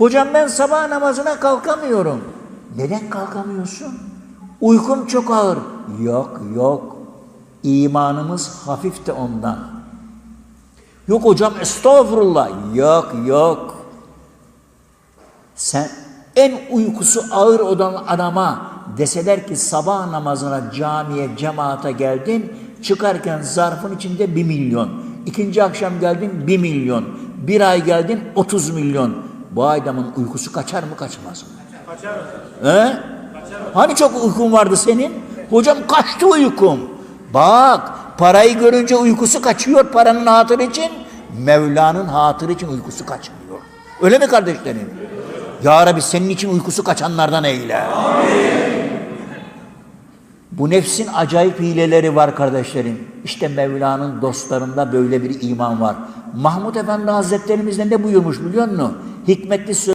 Hocam ben sabah namazına kalkamıyorum. Neden kalkamıyorsun? Uykum çok ağır. Yok yok. İmanımız hafif de ondan. Yok hocam estağfurullah. Yok yok. Sen en uykusu ağır olan adama deseler ki sabah namazına camiye cemaate geldin çıkarken zarfın içinde bir milyon. İkinci akşam geldin bir milyon. Bir ay geldin 30 milyon. Bu adamın uykusu kaçar mı kaçmaz mı? Kaçar. He? Hani çok uykun vardı senin? Hocam kaçtı uykum. Bak parayı görünce uykusu kaçıyor paranın hatırı için. Mevla'nın hatırı için uykusu kaçmıyor. Öyle mi kardeşlerim? Ya Rabbi senin için uykusu kaçanlardan eyle. Bu nefsin acayip hileleri var kardeşlerim. İşte Mevla'nın dostlarında böyle bir iman var. Mahmud Efendi Hazretlerimizden de buyurmuş biliyor musun? Hikmetli söz